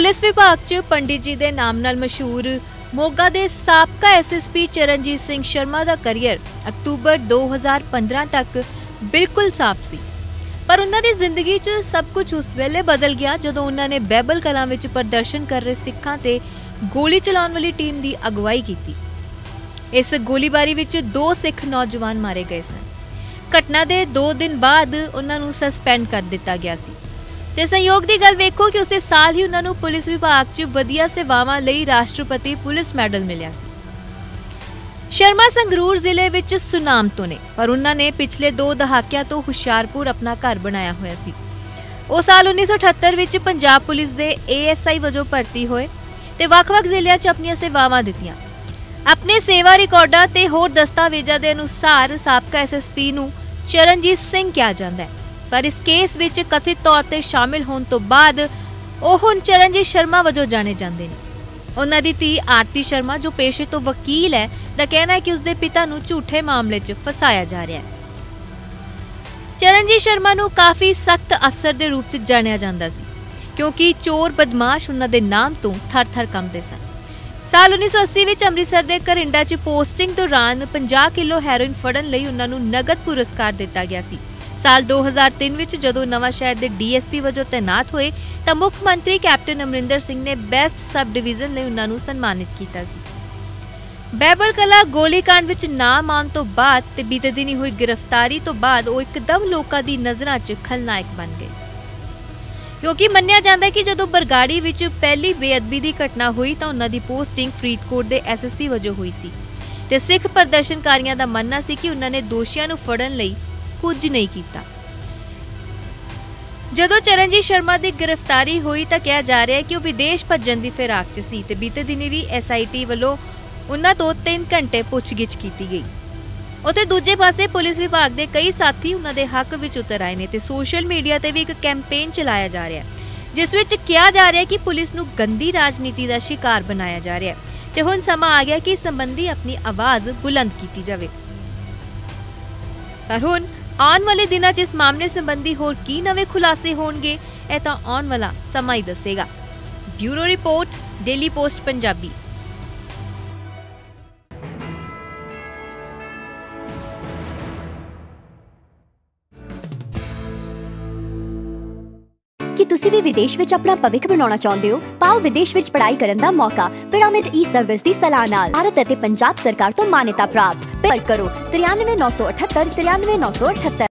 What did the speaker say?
Police ਵਿਭਾਗ 'ਚ ਪੰਡਿਤ ਜੀ ਦੇ ਨਾਮ ਨਾਲ ਮਸ਼ਹੂਰ ਮੋਗਾ ਦੇ ਸਾਬਕਾ ਐਸਐਸਪੀ ਚਰਨਜੀਤ ਸਿੰਘ ਸ਼ਰਮਾ ਦਾ ਕੈਰੀਅਰ ਅਕਤੂਬਰ 2015 ਤੱਕ ਬਿਲਕੁਲ ਸਾਫ਼ ਸੀ। ਪਰ ਉਹਨਾਂ ਦੀ ਜ਼ਿੰਦਗੀ 'ਚ ਸਭ ਕੁਝ ਉਸ ਵੇਲੇ ਬਦਲ ਗਿਆ ਜਦੋਂ ਉਹਨਾਂ ਨੇ ਬੈਬਲ ਕਲਾਂ ਵਿੱਚ ਪ੍ਰਦਰਸ਼ਨ ਕਰ ਰਹੇ ਸਿੱਖਾਂ ਤੇ ਗੋਲੀ ਚਲਾਉਣ ਵਾਲੀ ਟੀਮ ਦੀ ਅਗਵਾਈ ਕੀਤੀ। ਇਸ ਗੋਲੀਬਾਰੀ ਵਿੱਚ ਦੋ ਸਿੱਖ ਨੌਜਵਾਨ ਮਾਰੇ ਗਏ ਸਨ। ਘਟਨਾ ਦੇ 2 ਦਿਨ ਬਾਅਦ ਉਹਨਾਂ ਨੂੰ ਸਸਪੈਂਡ ਕਰ ਦਿੱਤਾ ਗਿਆ ਸੀ। ਤੇ ਸੰਯੋਗ ਦੀ ਗੱਲ ਵੇਖੋ ਕਿ ਉਸੇ ਸਾਲ ਹੀ ਉਹਨਾਂ ਨੂੰ ਪੁਲਿਸ ਵਿਭਾਗ 'ਚ ਵਧੀਆ ਸੇਵਾਵਾਂ ਲਈ ਰਾਸ਼ਟਰਪਤੀ ਪੁਲਿਸ ਮੈਡਲ ਮਿਲਿਆ। ਸ਼ਰਮਾ ਸੰਗਰੂਰ ਜ਼ਿਲ੍ਹੇ ਵਿੱਚ ਸੁਨਾਮ ਤੋਂ ਨੇ, ਪਰ ਉਹਨਾਂ ਨੇ ਪਿਛਲੇ 2 ਦਹਾਕਿਆਂ ਤੋਂ ਹੁਸ਼ਿਆਰਪੁਰ ਆਪਣਾ ਘਰ ਬਣਾਇਆ ਹੋਇਆ ਸੀ। ਉਹ ਸਾਲ 1978 ਵਿੱਚ ਪੰਜਾਬ ਪੁਲਿਸ ਦੇ ਏਐਸਆਈ ਵਜੋਂ ਭਰਤੀ ਹੋਏ ਤੇ ਵੱਖ-ਵੱਖ ਜ਼ਿਲ੍ਹਿਆਂ 'ਚ ਆਪਣੀਆਂ ਸੇਵਾਵਾਂ ਦਿੱਤੀਆਂ। ਆਪਣੇ ਸੇਵਾ ਰਿਕਾਰਡਾਂ ਤੇ ਹੋਰ ਦਸਤਾਵੇਜ਼ਾਂ ਦੇ ਅਨੁਸਾਰ ਸਾਬਕਾ ਐਸਐਸਪੀ ਨੂੰ ਚਰਨਜੀਤ ਸਿੰਘ ਕਿਹਾ ਜਾਂਦਾ ਹੈ। ਪਰ ਇਸ ਕੇਸ ਵਿੱਚ ਕਥਿਤ ਤੌਰ ਤੇ ਸ਼ਾਮਿਲ ਹੋਣ ਤੋਂ ਬਾਅਦ ਉਹ ਹੁਣ ਚਰਨਜੀਤ ਸ਼ਰਮਾ ਵਜੋਂ ਜਾਣੇ ਜਾਂਦੇ ਨੇ। ਉਹਨਾਂ ਦੀ ਧੀ ਆਰਤੀ ਸ਼ਰਮਾ, ਜੋ ਪੇਸ਼ੇ ਤੋਂ ਵਕੀਲ ਹੈ, ਦਾ ਕਹਿਣਾ ਹੈ ਕਿ ਉਸਦੇ ਪਿਤਾ ਨੂੰ ਝੂਠੇ ਮਾਮਲੇ 'ਚ ਫਸਾਇਆ ਜਾ ਰਿਹਾ ਹੈ। ਚਰਨਜੀਤ ਸ਼ਰਮਾ ਨੂੰ ਕਾਫੀ ਸਖਤ ਅਫਸਰ ਦੇ ਰੂਪ 'ਚ ਜਾਣਿਆ ਜਾਂਦਾ ਸੀ, ਕਿਉਂਕਿ ਚੋਰ ਬਦਮਾਸ਼ ਉਹਨਾਂ ਦੇ ਨਾਮ ਤੋਂ ਥਰ-ਥਰ ਕੰਬਦੇ ਸਨ। ਸਾਲ 1980 ਵਿੱਚ ਅੰਮ੍ਰਿਤਸਰ ਦੇ ਕਰਿੰਡਾ 'ਚ ਪੋਸਟਿੰਗ ਦੌਰਾਨ 50 ਕਿਲੋ ਹੈਰੋਇਨ ਫੜਨ ਲਈ ਉਹਨਾਂ ਨੂੰ ਨਗਦ ਪੁਰਸਕਾਰ ਦਿੱਤਾ ਗਿਆ ਸੀ। ਸਾਲ 2003 ਵਿੱਚ ਜਦੋਂ ਨਵਾਂ ਸ਼ਹਿਰ ਦੇ ਡੀਐਸਪੀ ਵਜੋਂ ਤਾਇਨਾਤ ਹੋਏ, ਤਾਂ ਮੁੱਖ ਮੰਤਰੀ ਕੈਪਟਨ ਅਮਰਿੰਦਰ ਸਿੰਘ ਨੇ ਬੈਸਟ ਸਬ ਡਿਵੀਜ਼ਨ ਲਈ ਉਹਨਾਂ ਨੂੰ ਸਨਮਾਨਿਤ ਕੀਤਾ ਸੀ। ਬੈਬਲ ਕਲਾ ਗੋਲੀकांड ਵਿੱਚ ਨਾਮ ਆਉਣ ਤੋਂ ਬਾਅਦ ਤੇ ਬੀਤੇ ਦਿਨੀ ਹੋਈ ਗ੍ਰਿਫਤਾਰੀ ਤੋਂ ਬਾਅਦ ਉਹ ਇੱਕਦਮ ਲੋਕਾਂ ਦੀ ਨਜ਼ਰਾਂ 'ਚ ਖਲਨਾਇਕ ਬਣ ਗਏ। ਕਿਉਂਕਿ ਮੰਨਿਆ ਜਾਂਦਾ ਹੈ ਕਿ ਜਦੋਂ ਬਰਗਾੜੀ ਵਿੱਚ ਪਹਿਲੀ ਬੇਅਦਬੀ ਦੀ ਘਟਨਾ ਹੋਈ ਤਾਂ ਉਹਨਾਂ ਦੀ ਪੋਸਟਿੰਗ ਫਰੀਦਕੋਟ ਦੇ ਐਸਐਸਪੀ ਵਜੋਂ ਹੋਈ ਸੀ ਤੇ ਸਿੱਖ ਪ੍ਰਦਰਸ਼ਨਕਾਰੀਆਂ ਦਾ ਮੰਨਣਾ ਸੀ ਕਿ ਉਹਨਾਂ ਨੇ ਦੋਸ਼ੀਆਂ ਨੂੰ ਫੜਨ ਲਈ ਕੁਝ ਨਹੀਂ ਕੀਤਾ। ਜਦੋਂ ਚਰਨਜੀਤ ਸ਼ਰਮਾ ਦੀ ਗ੍ਰਿਫਤਾਰੀ ਹੋਈ ਤਾਂ ਕਿਹਾ ਜਾ ਰਿਹਾ ਹੈ ਕਿ ਉਹ ਵਿਦੇਸ਼ ਭੱਜਣ ਦੀ ਫਿਰਾਕ 'ਚ ਸੀ ਤੇ ਬੀਤੇ ਦਿਨੀ ਵੀ ਐਸਆਈਟੀ ਵੱਲੋਂ ਉਹਨਾਂ ਤੋਂ 3 ਘੰਟੇ ਪੁੱਛਗਿੱਛ ਕੀਤੀ ਗਈ। ਉਤੇ ਦੂਜੇ ਪਾਸੇ ਪੁਲਿਸ ਵਿਭਾਗ ਦੇ ਕਈ ਸਾਥੀ ਉਹਨਾਂ ਦੇ ਹੱਕ ਵਿੱਚ ਉਤਰ ਆਏ ਨੇ ਤੇ ਸੋਸ਼ਲ ਮੀਡੀਆ ਤੇ ਵੀ ਇੱਕ ਕੈਂਪੇਨ ਚਲਾਇਆ ਜਾ ਰਿਹਾ ਹੈ, ਜਿਸ ਵਿੱਚ ਕਿਹਾ ਜਾ ਰਿਹਾ ਹੈ ਕਿ ਪੁਲਿਸ ਨੂੰ ਗੰਦੀ ਰਾਜਨੀਤੀ ਦਾ ਸ਼ਿਕਾਰ ਬਣਾਇਆ ਜਾ ਰਿਹਾ ਹੈ ਤੇ ਹੁਣ ਸਮਾਂ ਆ ਗਿਆ ਕਿ ਇਸ ਸੰਬੰਧੀ ਆਪਣੀ ਆਵਾਜ਼ ਬੁਲੰਦ ਕੀਤੀ ਜਾਵੇ। ਪਰ ਹੁਣ ਆਉਣ ਵਾਲੇ ਦਿਨਾਂ 'ਚ ਇਸ ਮਾਮਲੇ ਸੰਬੰਧੀ ਹੋਰ ਕੀ ਨਵੇਂ ਖੁਲਾਸੇ ਹੋਣਗੇ, ਇਹ ਤਾਂ ਆਉਣ ਵਾਲਾ ਸਮਾਂ ਹੀ ਦੱਸੇਗਾ। Bureau report, Daily Post Punjabi. ਕੀ ਤੁਸੀਂ ਵੀ ਵਿਦੇਸ਼ ਵਿੱਚ ਆਪਣਾ ਭਵਿੱਖ ਬਣਾਉਣਾ ਚਾਹੁੰਦੇ ਹੋ? ਪਾਓ ਵਿਦੇਸ਼ ਵਿੱਚ ਪੜ੍ਹਾਈ ਕਰਨ ਦਾ ਮੌਕਾ, ਪਿਰਾਮਿਡ ਈ ਸਰਵਿਸ ਦੀ ਸਲਾਹ ਨਾਲ। ਭਾਰਤ ਅਤੇ ਪੰਜਾਬ ਸਰਕਾਰ ਤੋਂ ਮਾਨਤਾ ਪ੍ਰਾਪਤ। ਪਰ ਕਰੋ 93978 93978